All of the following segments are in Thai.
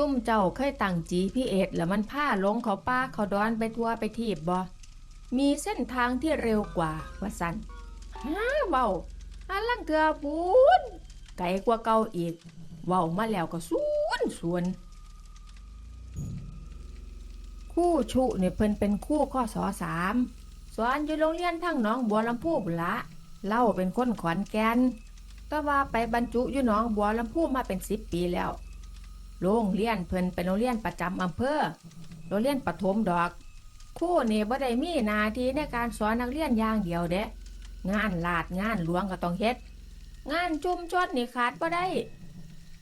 ซุ่มเจ้าเคยตั้ง GPS แล้วมันพาลงเขาป่าเขาดอนไปทั่วไปทีบบ่มีเส้นทางที่เร็วกว่าว่าสันฮ่าเว้าอันลังเถือปูนไกลกว่าเก่าอีกเว้ามาแล้วก็สวนสวน คู่ชุเนี่ยเพิ่นเป็นคู่ข้อสอสามสอนอยู่โรงเรียนทั้งน้องบัวลำพูบุละเล่าเป็นคนขอนแก่นแต่ว่าไปบรรจุอยู่น้องบัวลำพูมาเป็นสิบปีแล้ว โรงเรียนเพิ่นเป็นโรงเรียนประจำอำเภอ โรงเรียนปฐมดอกครู่นี่บ่ได้มีหนาทีในการสอนนักเรียนอย่างเดียวเด้งานลาดงานหลวงก็ต้องเฮ็ด งานจุมชดนี่ขาดบ่ได้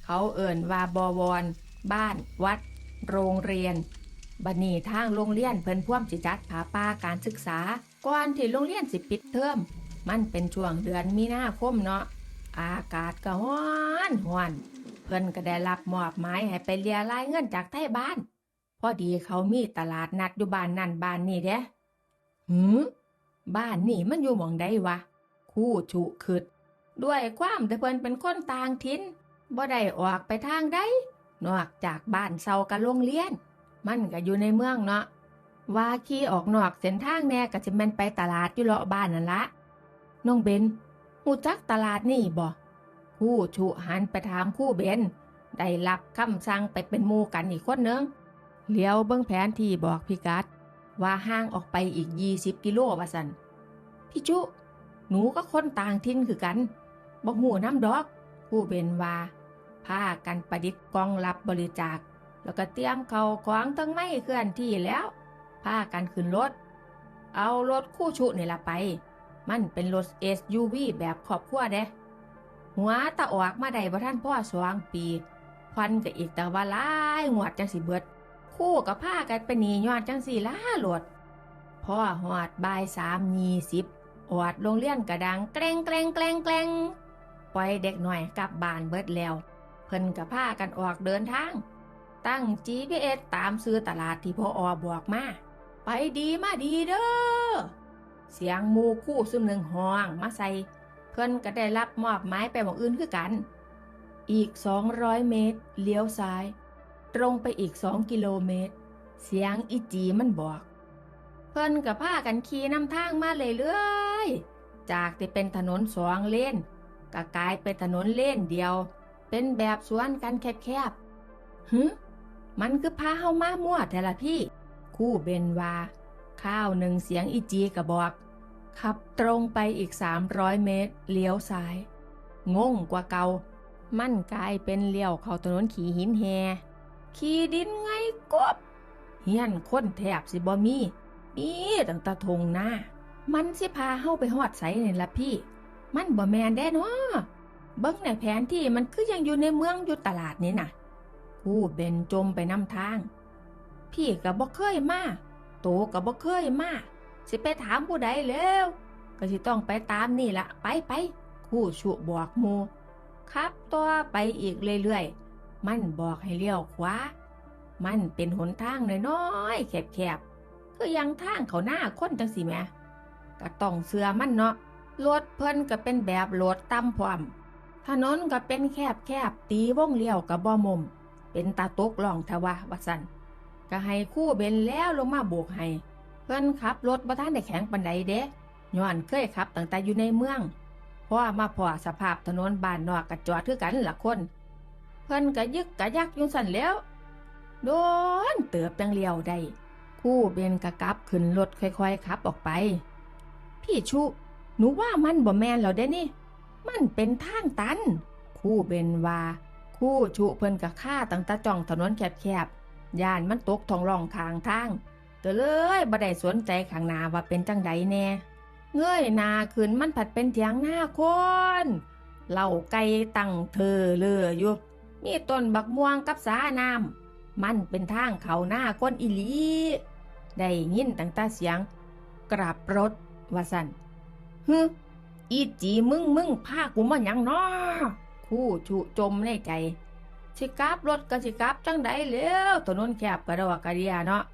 เขาเอิ่นว่าบวร บ้าน วัด โรงเรียน บัดนี้ทางโรงเรียนเพิ่นพ่วมสิจัดผาป้าการศึกษา ก่อนที่โรงเรียนสิปิดเทอมมันเป็นช่วงเดือนมีนาคมเนาะ อากาศก็ร้อนร้อน เพิ่นก็ได้รับมอบหมายให้ไปเรียรายเงินจากไทบ้าน พอดีเขามีตลาดนัดอยู่บ้านนั่นบ้านนี่เด้หืมบ้านนี่มันอยู่หมองใดวะ คู่ฉุขึ้นด้วยความแต่เพิ่นเป็นคนต่างถิ่นบ่ได้ออกไปทางใดนอกจากบ้านเซากับโรงเรียน มันก็อยู่ในเมืองเนาะว่าขี่ออกนอกเส้นทางแน่ก็จะแม่นไปตลาดอยู่เลาะบ้านนั่นละน้องเบนหูจักตลาดนี่บ่ คู่ชุหันไปถามคู่เบนได้รับคำสั่งไปเป็นมูกันอีกคนหนึงเลี้ยวเบิ้องแผนที่บอกพิกัด ว่าห่างออกไปอีก 20 กิโลว่าสันพี่จุ หนูก็คนต่างถิ่นคือกันบ่หูน้ำดอก คู่เบนว่าพากันประดิษฐ์กองรับบริจาค แล้วก็เตรียมเขาของทั้งไม่เคลื่อนที่แล้วพากันขึ้นรถ เอารถคู่ชุนี่ละไป มันเป็นรถ SUV แบบครอบครัวเด้ หัวตะออกมาได้บ่ท่านพ่อสองปีควันก็อีกแต่ว่าลายงวดจังสิเบิด คู่กับผ้ากันไปหนีย้อนจังสีล้าหลดพ่อหอดบายสามยี่สิบอวดโรงเรียนกระดังแกล้งแกล้งแกล้งแกล้งปล่อยเด็กหน่อยกลับบ้านเบิดแล้ว เพิ่นกับผ้ากันออกเดินทาง ตั้ง GPS ตามซื้อตลาดที่พ่ออบอกมา ไปดีมาดีเด้อเสียงมูคู่ซึมหนึ่งห้องมาใส่ พิ่นก็ได้รับมอบหมายไปหมองอื่นคือกัน อีก 200 เมตร เลี้ยวซ้าย ตรงไปอีก 2 กิโลเมตร เสียงอีจีมันบอก เพิ่นกับผ้ากันขี่นำทางมาเลยเรื่อยจากที่เป็นถนนสองเลนก็กลายเป็นถนนเลนเดียว เป็นแบบสวนกันแคบๆฮึมันคือพาเฮามามั่วแต่ละพี่ คู่เบนวา ข้าวหนึ่งเสียงอีจีกระบอก ขับตรงไปอีก 300 เมตร เลี้ยวซ้าย งงกว่าเกา มั่นกลายเป็นเลี้ยวเข้าถนนขี่หินแฮ ขี่ดินไงกบ เฮียนคนแทบสิบ่มี มีตั้งตะทงหน้า มันสิพาเฮาไปฮอดไสนี่ละพี่ มันบ่แมนแด้เนาะเบิ่งในแผนที่มันคือยังอยู่ในเมืองอยู่ตลาดนี่น่ะ ผู้เบนจมไปนำทาง พี่ก็บ่เคยมา โตก็บ่เคยมา สิไปถามผู้ใดแล้ว ก็สิต้องไปตามนี่ละไปไปคู่ชุบอกมูขับต่อไปอีกเรื่อยๆ มันบอกให้เลี้ยวขวา มันเป็นหนทางน้อยๆแคบๆ คือยังทางเขาหน้าคนจังสิแม่ก็ต้องเสือมันเนาะรถเพิ่นก็เป็นแบบรถต่ำพร้อมถนนก็เป็นแคบๆตีวงเลี้ยวกับบ่มุม เป็นตาตกล่องทว่าวัสันก็ให้คู่เบนแล้วลงมาโบกให้ เพิ่นขับรถบ่ทันได้แข็งปันใดเด้ย้อนเคยขับตั้งแต่อยู่ในเมืองพอมาพอสภาพถนนบ้านนอกกระจอดคือกันละคน เพิ่นก็ยึกกะยักยู่งสั่นแล้ว โดนเติบจังเลี้ยวได้คู่เบนกะกลับขึ้นรถค่อยๆขับออกไป พี่ชุ หนูว่ามันบ่แมนแล้วเด้นี่ มันเป็นทางตัน คู่เบนว่า คู่ชุเพิ่นกะฆ่าตั้งแต่จ่องถนนแคบๆย่านมันตกทองร่องทางทาง ก็เลยบ่ได้สนใจข้างหน้าว่าเป็นจังใดแน่เงยหน้าขึ้นมันผัดเป็นเถียงหน้าคนเหล่าไก่ตั้งเธอเลืออยู่ มีต้นบักม่วงกับสาน้ำมันเป็นทางเขาหน้าก้นอีหลีได้ยินตั้งแต่เสียง กราบรถว่าสันฮึอีจีมึงมึงพากูมาหยังน้อคู่ชุจมในใจ สิกับรถก็สิกับจังใดแล้วถนนแคบกระดอกกระเดียเนาะ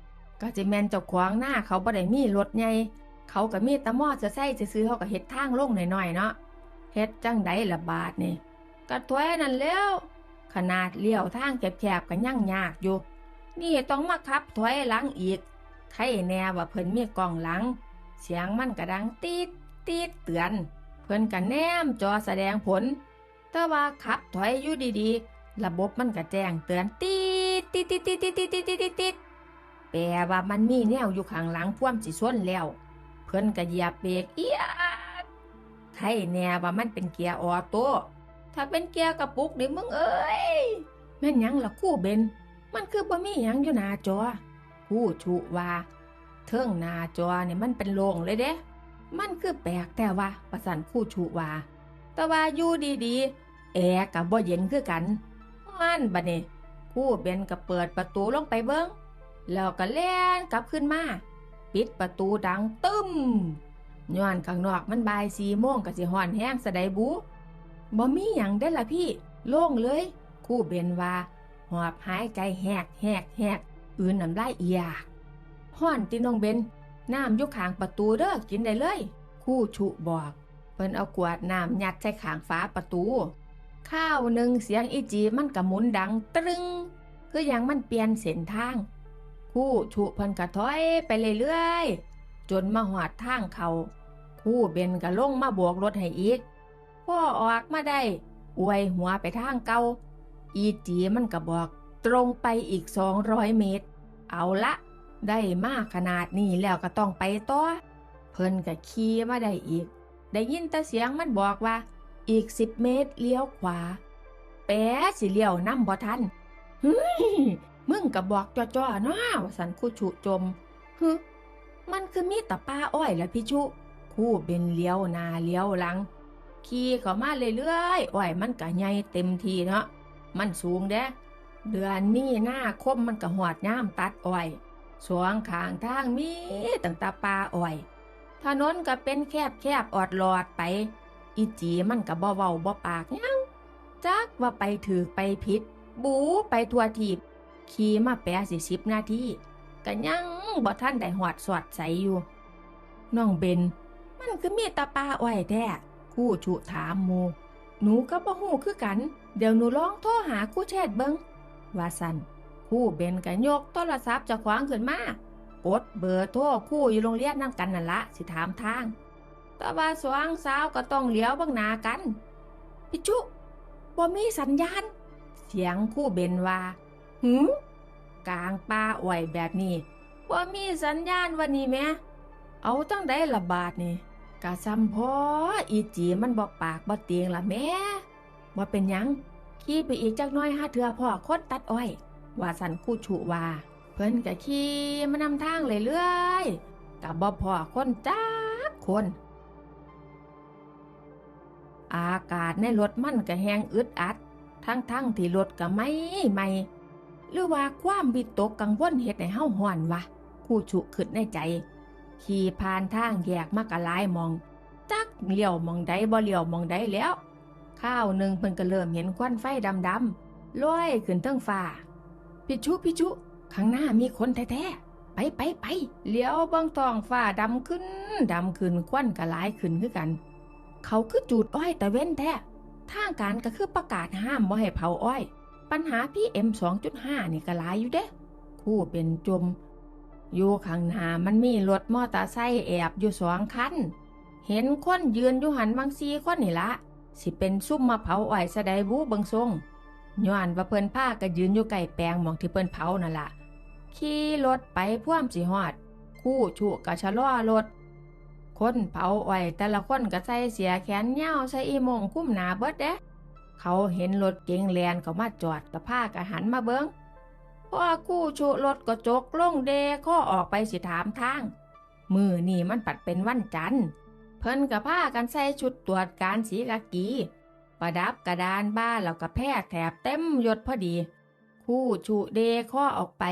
ก็จะแมนเจ้าขวางหน้าเขาบ่ได้มีรถใหญ่เขาก็มีตะมอดจะใส่ซื้อเขาก็เฮ็ดทางลงหน่อยๆเนาะเฮ็ดจังไดละบาทนี่กระถ้วยนั่นแล้วขนาดเลี้ยวทางแคบๆก็ยั่งยากอยู่ นี่ต้องมาขับถ้อยหลังอีกใครแน่ว่าเพิ่นมีกล่องหลัง เสียงมันกระดังตีดตีดเตือน เพิ่นกระแนมจอแสดงผล แต่ว่าขับถอยอยู่ดีๆ ระบบมันกระแจ้งเตือนตีดตีดตีดตีดตีดตีดตีด แปลว่ามันมีแนวอยู่ข้างหลังพ่วมสิส้นแล้ว เพิ่นก็เหยียบเบรกเอียดใครแน่ว่ามันเป็นเกียร์ออโต้ถ้าเป็นเกียร์กระปุกนี่มึงเอ้ยแม่นยังละคู่เบน มันคือบ่มียังอยู่หน้าจอผู้ชุว่าเทิงหน้าจอเนี่ยมันเป็นโล่งเลยเด้ มันคือแปลกแต่ว่าประสันคู่ชุว่าแต่ว่าอยู่ดีๆ แอร์กับบ่เย็นคือกันมันบัดนี้คู่เบนก็เปิดประตูลงไปเบิ้ง แล้วก็แล่นกลับขึ้นมา ปิดประตูดังตึ้มย้อนข้างนอกมันบายสี่โมงก็สิฮ้อนแห้งสะใดบุบ่มีหยังได้ละพี่ โล่งเลย คู่เบนว่า หอบหายใจแหกแหกแหกอื่นน้ำลายเอียกห้อนติน้องเบนน้ำยู่ข้างประตูเด้อกินได้เลย คู่ชุบอก เพิ่นเอากวดน้ำยัดใส่ขางฝาประตู ข้าวหนึ่งเสียงอีจีมันกระหมุนดังตรึง คืออย่างมันเปลี่ยนเส้นทาง คู่ชุเพิ่นกระถอยไปเรื่อยๆ จนมาหอดทางเขา คู่เบนก็ลงมาบวกรถให้อีกพ่อออกมาได้ อวยหัวไปทางเก่าอีจีมันก็บอก ตรงไปอีก200เมตร เอาละได้มากขนาดนี้แล้วก็ต้องไปต่อ เพิ่นก็ขี่มาได้อีก ได้ยินแต่เสียงมันบอกว่า อีก10เมตรเลี้ยวขวา แปะสิเลี้ยวน้ำบ่ทันเฮ้ย มึงก็บบอกจ่อๆเนาะว่าสันคู่ชุจมฮึมันคือมีต่ป้าอ้อยแหละพี่ชุ คู่เป็นเลี้ยวนาเลี้ยวหลัง ขี่เข้ามาเรื่อยๆอ้อยมันก็ใหญ่เต็มทีเนาะมันสูงเด้เดือนมีหน้าคมมันก็หอดย่ามตัดอ้อยสวงข้างทางมีตั้งตาปลาอ้อยถนนก็เป็นแคบแคบๆออดหลอดไป อีจีมันก็บ่เว้าบ่ปากยังจักว่าไปถือไปผิด บูไปทัวทีบ ขี่มาแปะสิสิบนาทีก็ยังบ่ท่านได้หอดสอดใสอยู่ น้องเบน มันคือมีตาปลาอ้อยแท้คู่ชุถามหมูหนูก็บ่ฮู้คือกัน เดี๋ยวหนูลองโทรหาคู่แชทเบิงว่าสันคู่เบนก็ยกโทรศัพท์จะขวางขึ้นมากดเบอร์โทรคู่อยู่โรงเรียนนั่งกันนั่นละสิถามทาง แต่ว่าสว่างสาวก็ต้องเลี้ยวบังนากัน พิจุบ่มีสัญญาณ เสียงคู่เบนว่า หืมกลางป่าอ้อยแบบนี้บ่ามีสัญญาณวันนี้แม่เอาตั้งได้ละบาทนี่กะซ้ำพออีจีมันบอกปากบ่เตียงละแม่ว่าเป็นยังขี่ไปอีกจักน้อยห้าเถือพ่อคนตัดอ้อย ว่าสันคู่ฉุว่า เพิ่นกะขี่มานำทางเรื่อยๆกะบ่พ่อคนจักคน อากาศในรถมันก็แห้งอึดอัด ทั้งๆที่รถก็ไม่ไม่ หรือว่าความบิดตกกังวลเฮ็ดให้เฮาฮ้อนวะคู่ฉุกขึ้นในใจ ขี่ผ่านทางแยกมากะลายมอง จักเลี้ยวมองใดบ่เลี้ยวมองใดแล้ว ข้าวหนึ่งเพิ่นก็เริ่มเห็นควันไฟดำๆลอยขึ้นเทิงฟ้าพิชุพิชุข้างหน้ามีคนแท้ๆไปไปไปเลี้ยวเบิ่งท้องฟ้าดำขึ้นดำขึ้นควันก็หลายขึ้นคือกัน เขาคือจูดอ้อยแตะเว้นแท้ทางการก็คือประกาศห้ามบ่ให้เผาอ้อย ปัญหาพี่เอ็ม2.5นี่ก็หลายอยู่เด้คู่เป็นจม อยู่ข้างหน้ามันมีรถมอเตอร์ไซค์แอบอยู่สองคัน เห็นคนยืนอยู่หันบางซีคนนี่ละ สิเป็นซุ่มมาเผาอ้อยสะใดบูบิงทรงย้อนว่าเพิ่นผ้าก็ยืนอยู่ใกล้แปลงมองที่เพิ่นเผานั่นละขี่รถไปพ่วมสิฮอด คู่ฉุกะชะลอรถคนเผาอ้อยแต่ละคนก็ใส่เสียแขนยาใส่อีมงคุ้มหนาเบิดเด้ เขาเห็นรถเก๋งแลนเขามาจอดก็พาก็หันมาเบิงพ่อคู่ฉุรถก็จกลงเดข้อออกไปสิถามทาง มือนี่มันปัดเป็นวันจันทร์เพิ่นกับผ้ากันใส่ชุดตรวจการสีกากี ประดับกระดานบ้านแล้วก็แพร่แถบเต็มยศพอดี คู่ชูเดข้อออกไป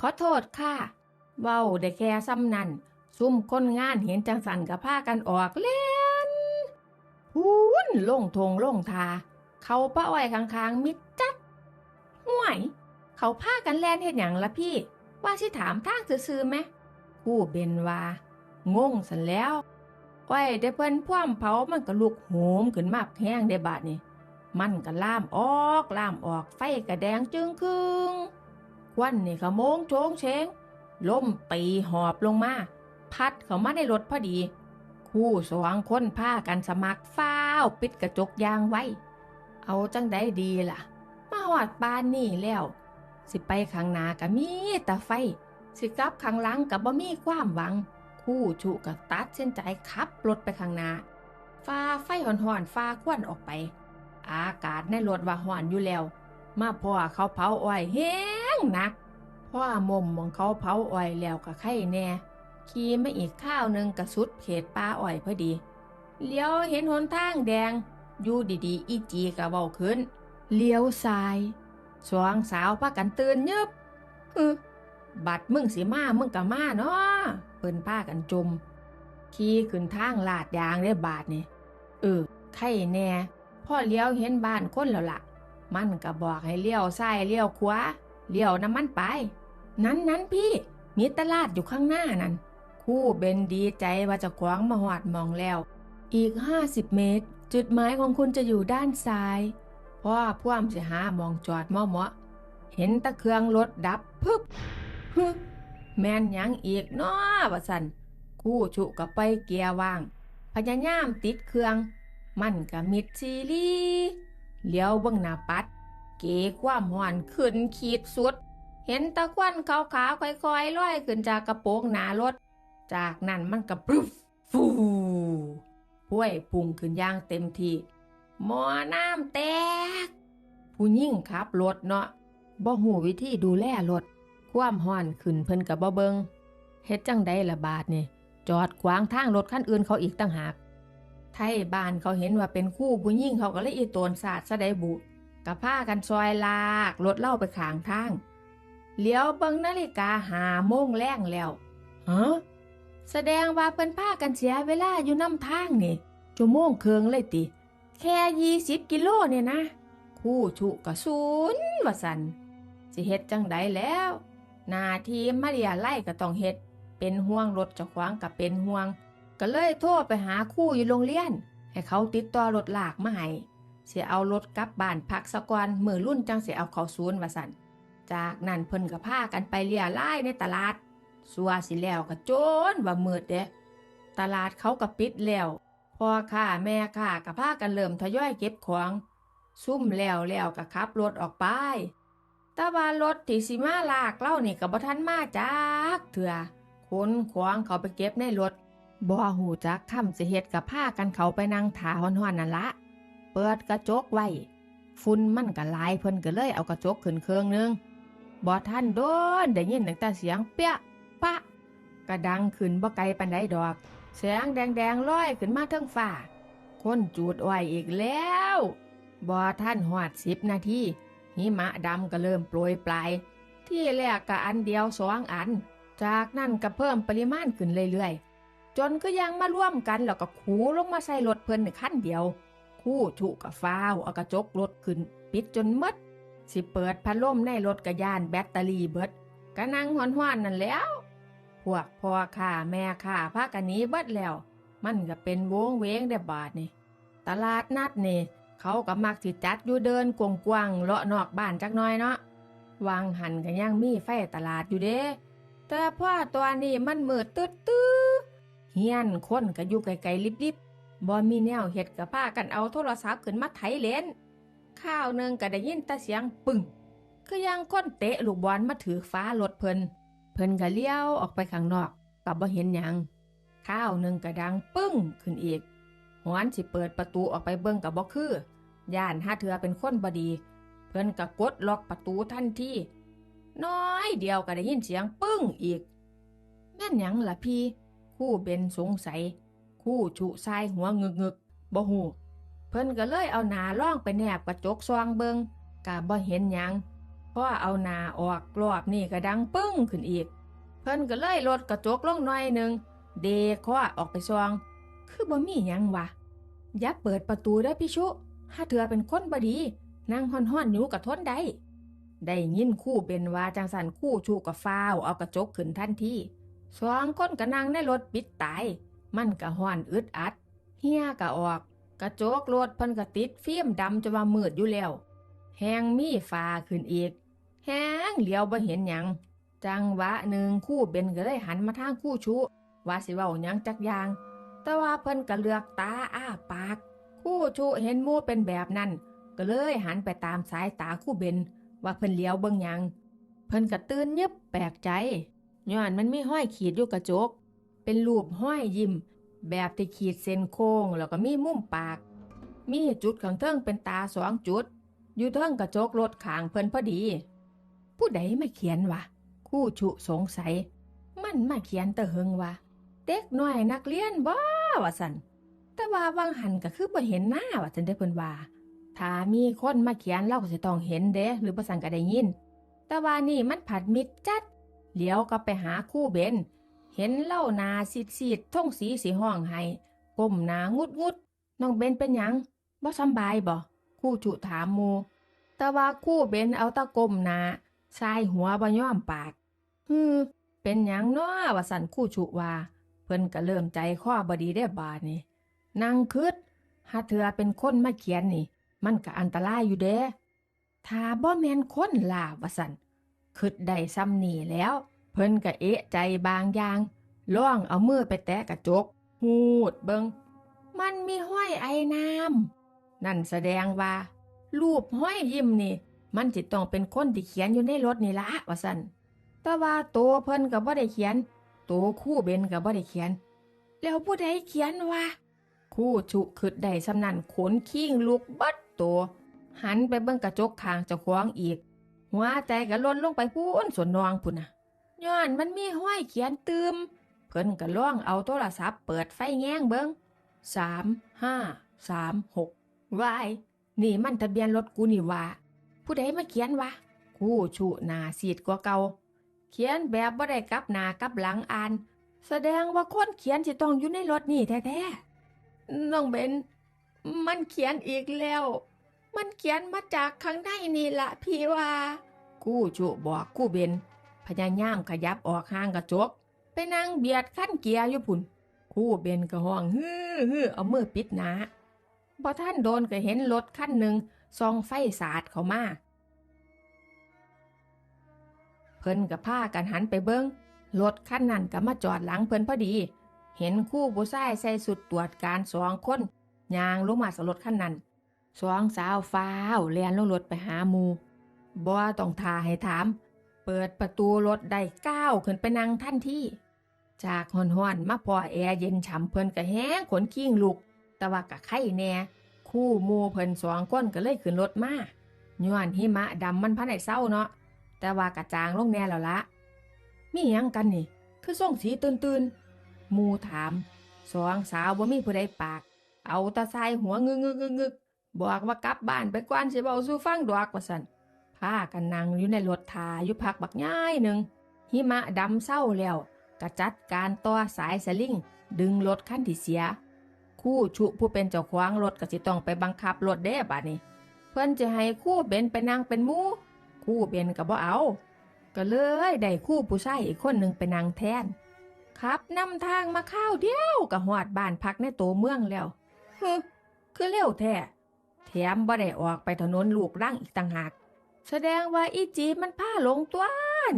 ขอโทษค่ะเว้าได้แค่ซ้ำนั่นซุ่มคนงานเห็นจังสันกับผ้ากันออกเล่นพูนลงทงลงทา เขาป้าอ้อยข้างๆ มิดจัดห่วย เขาผ้ากันแล่นเห็นอย่างละพี่ ว่าสิถามทางซื่อๆไหมคู่เบนว่างงสันแล้วอ้อยได้เพิ่นพ่วมเผามันก็ลุกโหมขึ้นมากแห้งได้บาดนี่มันก็ล่ามออกล่ามออกไฟก็แดงจึงครึงควันนี่ขโมงโชงเชงล้มตีหอบลงมา พัดเข้ามาในรถพอดี คู่สองคนพากันสมัครฟ้าว ปิดกระจกยางไว้ เอาจังได้ดีล่ะ มาหอดปานนี่แล้ว สิไปข้างหน้าก็มีแต่ไฟ สิกลับข้างหลังก็บ่มีความหวัง คู่ชุกับตัดเส้นใจขับรถไปข้างหน้าฟ้าไฟห่อนๆฟ้าควันออกไป อากาศในรถว่าห่อนอยู่แล้ว มาพ่อเขาเผาอ้อยแห้งนักพ่อมมมองเขาเผาอ้อยแล้วก็ไข่แน่ขี่มาอีกข้าวหนึ่งกระสุดเขตป่าอ้อยพอดีเลี้ยวเห็นหนทางแดง อยู่ดีๆ อีจีกะเบาขึ้น เลี้ยวซ้ายสองสาวพากันตื่นยึบฮึบัดมึงสิมามึงกะมาเนาะเปิ้นพากันจม ขี่ขึ้นทางลาดยางได้บาทนี่เออไข่แน่พ่อเลี้ยวเห็นบ้านคนแล้วล่ะ มันก็บอกให้เลี้ยวซ้ายเลี้ยวขวาเลี้ยวน้ำมันไป นั้นนั้นพี่มีตลาดอยู่ข้างหน้านั่นคู่เบนดีใจว่าจะขวางมาหอดมองแล้ว อีก50เมตร จุดหมายของคุณจะอยู่ด้านซ้ายพ่อพ่วมสิหามองจอดมอมะเห็นตะเครื่องรถดับพึบฮึแม่นยังอีกเนาะว่าสันคู่ฉุกับไปเกียร์ว่างพยายามติดเครื่อง มันก็มิดซีรีเลี้ยวเบื้องหน้าปัด เก๋ความหวานขึ้นขีดสุด เห็นตะควันขาวๆค่อยๆลอยขึ้นจากกระโปรงหน้ารถ จากนั้นมันก็ปรึบฟู พ้วยพุ่งขึ้นย่างเต็มที่หมอน้ำแตก ผู้ยิ่งขับรถเนาะบ่หูวิธีดูแลรถความห้อนขึ้นเพิ่นกับบ่เบิงเฮ็ดจังได้ละบาทนี่จอดขวางทางรถคันอื่นเขาอีกตั้งหาก ไทยบ้านเขาเห็นว่าเป็นคู่ผู้ยิ่งเขาก็เลยอีโตนศาสตร์ซะได้บุกะผ้ากันซอยลากรถเล่าไปขางทางเลี้ยวเบิงนาฬิกาหาโมงแรงแล้วฮะ แสดงว่าเพิ่นพากันเสียเวลาอยู่น้ำทางนี่ชั่วโมงเคืองเลยติ แค่ยี่สิบกิโลเนี่ยนะ คู่ชุกระสุนว่าสันสิเฮ็ดจังใดแล้วนาทีมาเรียไล่ก็ต้องเฮ็ด เป็นห่วงรถจะขวางกับเป็นห่วง ก็เลยโทรไปหาคู่อยู่โรงเรียน ให้เขาติดต่อรถหลากมาให้เสียเอารถกลับบ้านพักสะก่อนมือรุ่นจังเสียเอาเขาศูนว่าสันจากนั้นเพิ่นก็พากันไปเลียไล่ในตลาด สัวสิแล้วก็โจนว่ามืดเด้ตลาดเขาก็ปิดแล้วพ่อค้าแม่ค้าก็พากันเริ่มทยอยเก็บของซุ่มแล้วแล้วก็ขับรถออกไปแต่ว่ารถที่สิมาลากเล่านี่ก็บ่ทันมาจากเถื่อขนของเขาไปเก็บในรถบ่หูจักคำสิเฮ็ดกับพากันเขาไปนั่งถาฮ้อนๆนั่นละเปิดกระจกไว้ฝุ่นมันก็ลายเพิ่นก็เลยเอากระจกขึ้นเครื่องนึงบ่ทันโดนได้ยินตั้งแต่เสียงเปี้ย ปะ กระดังขึ้นบ่ไกลปานใดดอก แสงแดงๆลอยขึ้นมาเทิงฟ้า คนจูดอ้อยอีกแล้วบ่ทันหอดสิบนาทีหิมะดำก็เริ่มโปรยปลาย ที่แรกก็อันเดียวสองอัน จากนั้นก็เพิ่มปริมาณขึ้นเรื่อยๆ จนก็ยังมาร่วมกันแล้วก็ขูลงมาใส่รถเพิ่นขั้นเดียว คู่ถูกกับฟ้าวเอากระจกรถขึ้น ปิดจนหมดสิเปิดพัดลมในรถกระยานแบตเตอรี่เบิดก็นั่งห้อนๆนั่นแล้ว พวกพ่อข้าแม่ข้าพากันหนี้เบิดแล้ว มันก็เป็นวงเวงได้บาทนี่ตลาดนัดนี่ เขาก็มักสิจัดอยู่เดินกวางๆเลาะนอกบ้านจักน้อยเนาะวางหันก็ยังมีไฟตลาดอยู่เด้ แต่พ่อตัวนี้มันมืดตึ๊ดตื้อเฮียนคนก็อยู่ไกลๆลิบๆบ่มีแนวเฮ็ดก็พากันเอาโทรศัพท์ขึ้นมาไถเลนข้าวหนึ่งก็ได้ยินแต่เสียงปึ้งคือยังคนเตะลูกบอลมาถือฟ้ารถเพิ่น เพิ่นก็เลี้ยวออกไปข้างนอกก็บ่เห็นหยังข้าวหนึ่งก็ดังปึ้งขึ้นอีกหวนสิเปิดประตูออกไปเบิ่งก็บ่คือย่านห้าเถือเป็นคนบดี เพิ่นก็กดล็อกประตูทันทีน้อยเดียวก็ได้ยินเสียงปึ้งอีก แม่นหยังล่ะพี่ คู่เบนสงสัย คู่ฉุทายหัวงึกงึกบ่ฮู้เพิ่นก็เลยเอาหนาล่องไปแนบกระจกซองเบิงกะบ่เห็นหยัง พอเอานาออกรอบนี่ก็ดังปึ้งขึ้นอีก เพิ่นก็เลยลดกระจกลงหน่อยหนึ่งเดข้อออกไปซอง คือบ่มียังวะอย่าเปิดประตูได้พี่ชุถ้าเธอเป็นคนบดีนั่งห่อนๆอยู่กับทนได้ ได้ยินคู่เป็นว่าจังสันคู่ชูกับฟ้าวเอากระจกขึ้นทันทีสองคนก็นั่งในรถปิดตาย มันก็ห้อนอึดอัด เฮียก็ออก กระจกรถพิ่นก็ติดฟิล์มดำจนว่ามืดอยู่แล้ว แหงมีฟ้าขึ้นอีก แหงเหลียวบ่เห็นหยัง จังหวะหนึ่งคู่เบนก็เลยหันมาทางคู่ชุว่าสิว้าหยังจักอย่าง แต่ว่าเพิ่นก็เลือกตาอ้าปาก คู่ชุเห็นมู่เป็นแบบนั้น ก็เลยหันไปตามสายตาคู่เบน ว่าเพิ่นเลี้ยวเบิ่งหยัง เพิ่นก็ตื่นยึบแปลกใจย้อนมันมีห้อยขีดอยู่กระจก เป็นรูปห้อยยิ้มแบบที่ขีดเส้นโค้งแล้วก็มีมุมปาก มีจุดข้างเทิงเป็นตาสองจุด อยู่เทิงกระจกรถขางเพิ่นพอดี ผู้ใดมาเขียนวะคู่ชุสงสัย มันมาเขียนแตะเฮงวะเด็กน้อยนักเรียนบ่ว่าสันแต่ว่าวังหันก็คือบ่เห็นหน้าว่าสันได้เพิ่นว่าถ้ามีคนมาเขียนเราก็จะต้องเห็นเด้หรือบ่สันก็ได้ยิน แต่ว่านี่มันผัดมิดจัดเดี๋ยวก็ไปหาคู่เบนเห็นเล่านาซีดซีดท่องสีสีห้องให้ก้มหนางุดงุดน้องเบนเป็นยังบ่สำบายบ่ คู่จุถามมูแต่ว่าคู่เบนเอาตะกมนาชายหัวบย่อมปากฮือเป็นหยังน้อว่าสันคู่จุว่าเพิ่นก็เริ่มใจข้อบดีได้บาดนี่นั่งคืดหาเธอเป็นคนมาเขียนนี่ มันก็อันตรายอยู่เด้ถ้าบ่แมนคนล่ะว่าสันคิดได้ซ้ำนี่แล้ว เพิ่นก็เอะใจบางอย่างล่องเอามือไปแตะกระจก หูดเบิงมันมีห้อยไอ้น้ำ นั่นแสดงว่า รูปห้อยยิ้มนี่ มันจิต้องเป็นคนที่เขียนอยู่ในรถนี่ละว่าสันแต่ว่าตัวเพิ่นก็บ่ได้เขียนตัวคู่เบนก็บ่ได้เขียน แล้วผู้ใดเขียนวะคู่ฉุขึ้นได้สำนันขนคิงลุกบัดตัวหันไปเบิ่งกระจกข้างเจ้าของอีก หัวใจก็ล้นลงไปพูนส่วนนองพุ่นน่ะย้อนมันมีห้อยเขียนตืมเพิ่นก็ล่องเอาโทรศัพท์เปิดไฟแง้งเบิงสามห้าสามหก วายนี่มันทะเบียนรถกูนี่ว่าผู้ใดมาเขียนวะกูชูหนาสีดกว่าเก่าเขียนแบบบ่าได้กลับหนากลับหลังอ่าน แสดงว่าคนเขียนสิต้องอยู่ในรถนี่แท้ๆน้องเบนมันเขียนอีกแล้ว มันเขียนมาจากข้างในนี่ละพี่ว่า กู้ชูบอกกู้เบนพยายามขยับออกห่างกระจก ไปนั่งเบียดขั้นเกียร์อยู่พุ่นคู่เบนก็ห้องฮือฮือเอามือปิดหนา พอท่านโดนก็เห็นรถขั้นหนึ่งซองไฟสาดเข้ามาเพิ่นกับผ้ากันหันไปเบิงรถขั้นนั้นก็มาจอดหลังเพิ่นพอดี เห็นคู่ผู้ชายใส่สุดตรวจการสองคนยางลงมาสรถขั้นนั้นสองสาวฟ้าวเลียนลงรถไปหาหมูบ่ต้องทาให้ถาม เปิดประตูรถได้ก้าวขึ้นไปนั่งทันที่ จากหอนๆมาพอแอร์เย็นฉ่ำเพิ่นก็แห้งขนขี้งลุก แต่ว่าก็ไข่แน่คู่มูเพิ่นสองคนก็เลยขึ้นรถมาย้อนหิมะดำมันพันในเศร้าเนาะแต่ว่ากระจางลงแน่แล้วละมีหยังกันนี่ คือส่งสีตื่นตื่นมูถามสองสาวบ่มีผู้ใดปาก เอาตาทรายหัวงึกงึกงึกงึกบอกว่ากลับบ้านไปกวนสิเบาสู่ฟังดอกว่าสันพากันนั่งอยู่ในรถทาอยู่พักบักง่ายหนึ่งหิมะดำเศร้าแล้วกระจัดการต่อสายสลิงดึงรถขั้นที่เสีย คู่ชุผู้เป็นเจ้าของรถก็สิต้องไปบังคับรถเด้บัดนี้ เพิ่นจะให้คู่เบนไปนั่งเป็นมูคู่เบนก็บ่เอา ก็เลยได้คู่ผู้ชายอีกคนหนึ่งไปนั่งแทนขับนำทางมาข้าวเดียวก็ฮอดบ้านพักในโตเมืองแล้วฮึคือเร็วแท้แถมบ่ได้ออกไปถนนลูกร่างอีกต่างหาก แสดงว่าอีจีมันพาหลงตัว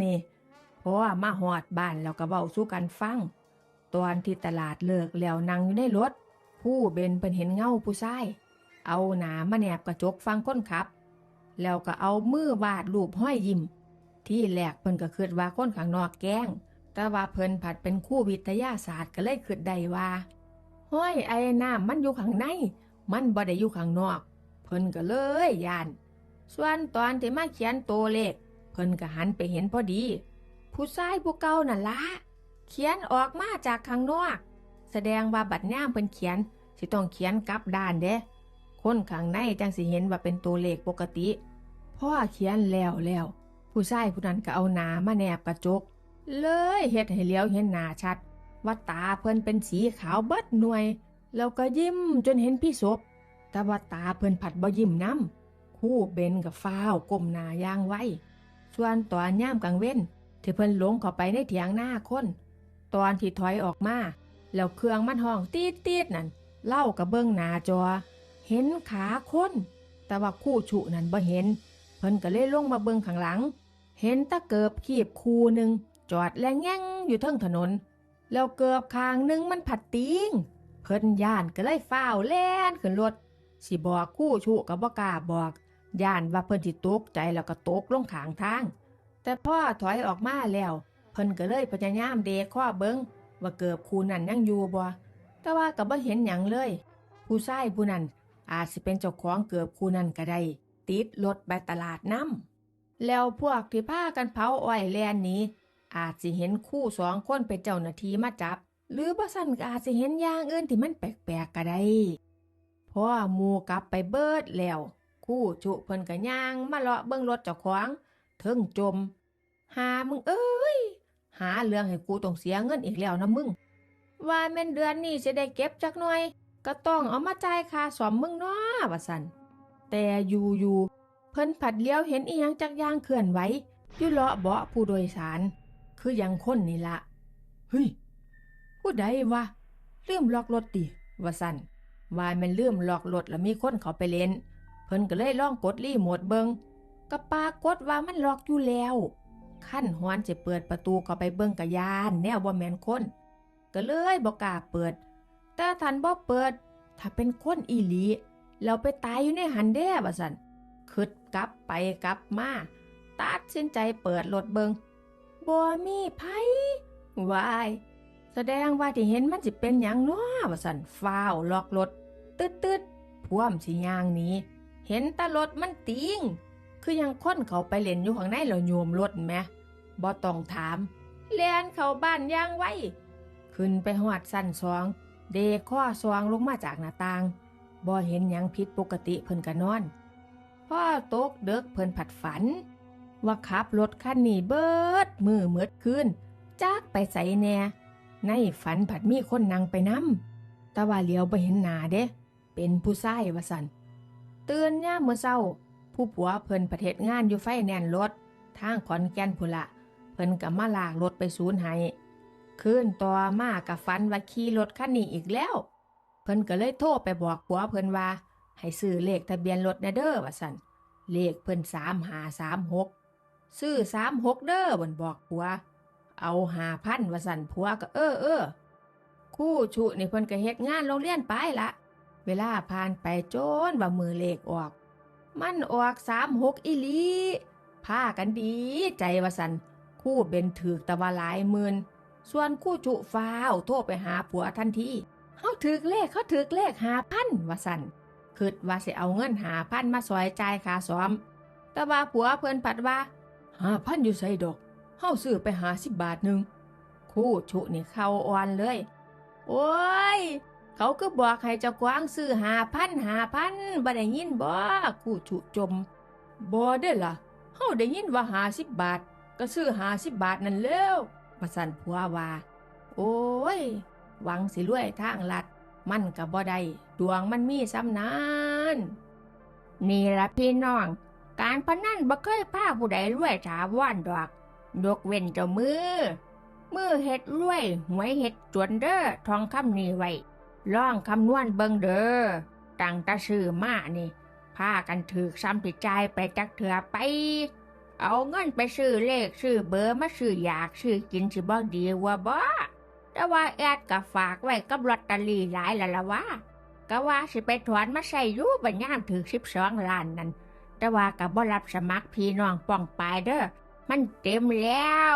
นี่เพราะว่ามาหอดบ้านแล้วก็เบาสู้กันฟัง ตอนที่ตลาดเลิกแล้วนั่งอยู่ในรถ ผู้เบนเป็นเห็นเงาผู้ชาย เอาหนามาแนบกระจกฟังคนขับ แล้วก็เอามือวาดรูปห้อยยิ้ม ที่แรกเพิ่นก็คิดว่าคนข้างนอกแกล้ง แต่ว่าเพิ่นผัดเป็นคู่วิทยาศาสตร์ก็เลยคิดได้ว่าห้อยไอ้น้ำมันอยู่ข้างใน มันบ่ได้อยู่ข้างนอก เพิ่นก็เลยยาน ส่วนตอนที่มาเขียนตัวเลข เพิ่นก็หันไปเห็นพอดี ผู้ชายผู้เก่านั่นละเขียนออกมาจากข้างนอก แสดงว่าบัดย่ามเพิ่นเขียน สิต้องเขียนกลับด้านเด้คนข้างในจังสิเห็นว่าเป็นตัวเลขปกติพ่อเขียนแล้วแล้วผู้ชายผู้นั้นก็เอาหนามาแนบกระจก เลยเฮ็ดให้เลี้ยวเห็นหนาชัด ว่าตาเพิ่นเป็นสีขาวเบิดหน่วย แล้วก็ยิ้มจนเห็นพี่ศพแต่ว่าตาเพิ่นผัดบ่ยิ้มน้ำคู่เบนกับฟ้าวก้มหน้าย่างไว้ ส่วนตอนย่ามกลางเว้นที่เพิ่นหลงเข้าไปในเถียงหน้าคน ตอนที่ถอยออกมา แล้วเครื่องมันห้องตีดตีดๆนั่นเล่ากับเบิ้องหน้าจอ เห็นขาคนแต่ว่าคู่ฉุนั่นบ่เห็น เพิ่นก็เลยลงมาเบิ่งข้างหลัง เห็นตะเกิบขีบคูหนึ่งจอดแลงแง่งอยู่เทิงถนน แล้วเกิบคางหนึ่งมันผัดติงเพิ่นย่านก็เลยฟ้าวแล่นขึ้นรถสิบอกคู่ฉุก็บ่กล้าบอกย่านว่าเพิ่นสิตกใจแล้วก็ตกลงขางทาง แต่พ่อถอยออกมาแล้ว เพิ่นก็เลยพยายามเดข้อเบิง ว่าเกิบคูนั่นยังอยู่บ่แต่ว่าก็บ่เห็นหยังเลย ผู้ชายผู้นั้นอาจสิเป็นเจ้าของเกิบคูนั่นก็ได้ติดรถไปตลาดน้ำแล้วพวกที่พากันเผาอ้อยแลนนี้ อาจสิเห็นคู่สองคนเป็นเจ้าหน้าที่มาจับ หรือบ่สั่นก็อาจสิเห็นอย่างอื่นที่มันแปลกๆก็ได้พอมูกลับไปเบิดแล้ว คู่จุเพิ่นก็ย่างมาเลาะเบิ่งรถเจ้าของเทิงจม หามึงเอ้ย หาเรื่องให้กูต้องเสียเงินอีกแล้วนะมึง ว่าแม่นเดือนนี้จะได้เก็บจักหน่อย ก็ต้องเอามาจ่ายค่าสอมมึงเนาะว่าสัน แต่อยู่อยู่ๆเพิ่นผัดเลี้ยวเห็นอีหยังจักย่างเคลื่อนไหวยู่เลาะเบาะผู้โดยสาร คืออย่างคนนี่ละเฮ้ยผู้ใดวะลืมล็อกรถติวสันว่ามันลืมล็อกรถแล้วมีคนเขาไปเล่น เพิ่นก็เลยลองกดรีโมทเบิงก็ปากฏว่ามันล็อกอยู่แล้ว ขั้นฮอนจะเปิดประตูเข้าไปเบิ่งกะยาน แนวบ่แมนคนก็เลยบ่กล้าเปิด แต่ทันบ่เปิด ถ้าเป็นคนอีหลีเราไปตายอยู่ในหันเด้บ่สันคิดกลับไปกลับมาตัดสินใจเปิดรถเบิงบ่มีไผวายแสดงว่าที่เห็นมันสิเป็นหยังเนาะว่าสันฟ้าวล็อกรถ ตึดตึดๆพ่วมสิยางนี้ เห็นตารถมันติง คือยังค้นเขาไปเล่นอยู่ข้างในแล้วโยมรถแหมบ่ต้องถามเลียนเขาบ้านย่างไว้ ขึ้นไปหอดสั้นสอง เดข้อสวางลงมาจากหน้าต่างบ่เห็นยังผิดปกติเพิ่นก็นอน พ่อตกเดึกเพิ่นผัดฝัน ว่าขับรถคันนี้เบิด มือเมืดคืนจากไปใส่แหน่ ในฝันผัดมีคนนั่งไปนำแต่ว่าเลียวไปเห็นหนาเด้ เป็นผู้ชายว่าสันเตื่นย่าเมื่อเช้า ผู้ผัวเพิ่นประเทศงานอยู่ไฟแนนรถ ทางขอนแก่นพุละ เพิ่นก็มาลากรถไปศูนย์ให้คืนต่อมากับฝันว่าขี่รถคันนี้อีกแล้ว เพิ่นก็เลยโทรไปบอกผัวเพิ่นว่า ให้ซื้อเลขทะเบียนรถแหน่เด้อว่าสันเลขเพิ่นสามหาสามหกซื้อสามหกเด้อเพิ่นบอกผัว เอาหาพันว่าสันผัวก็เออเออคู่ชุนี่เพิ่นก็เฮ็ดงานโรงเรียนไปละ เวลาผ่านไปจนว่ามือเลขออก มันออกสามหกอีหลีพากันดีใจวสันคู่เบนถือตะวันหลายหมื่นส่วนคู่จุฟ้าวโทรไปหาผัวทันทีเขาถือเลขเขาถือเลขหาพันวสันคิดว่าสิเอาเงินหาพันมาซอยจ่ายค่าซ้อม แต่ว่าผัวเพิ่นปัดว่าหาพันอยู่ใส่ดอกเฮาซื้อไปหาสิบบาทหนึ่งคู่ชุนี่เข้าอ่อนเลย โอ้ย เขาก็บอกให้เจ้ากวางซื้อหาพันหาพันบ่ได้ยินบ่คู่ชุจมบ่ได้ล่ะเฮาได้ยินว่าหาสิบบาท ก็ซื้อหาสิบบาทนั่นแล้วมาสั่นผัวว่า โอ้ย หวังสิรวยทางลัด มันก็บ่ได้ดวงมันมีซ้ำนานนี่ละพี่น้อง การพนันบ่เคยพาผู้ใดรวยถาวรดอกยกเว้นเจ้ามือ มือเฮ็ดรวยหวยเฮ็ดจวนเด้อทองคำนี้ไว้ ลองคำนวณเบิงเด้อตั้งตาซื้อมานี่พากันถือซ้ำติดใจไปจักเถือไป เอาเงินไปซื้อเลขซื้อเบอร์มาซื้ออยากซื้อกินสิบ่ดีว่าบ่แต่ว่าแอดก็ฝากไว้กับลอตเตอรี่หลายแล้วละวะก็ว่าสิไปถอนมาใส่ยู่บัญยามถือ12ล้านนั่นแต่ว่าก็บ่รับสมัครพี่น้องป้องปายเด้อมันเต็มแล้ว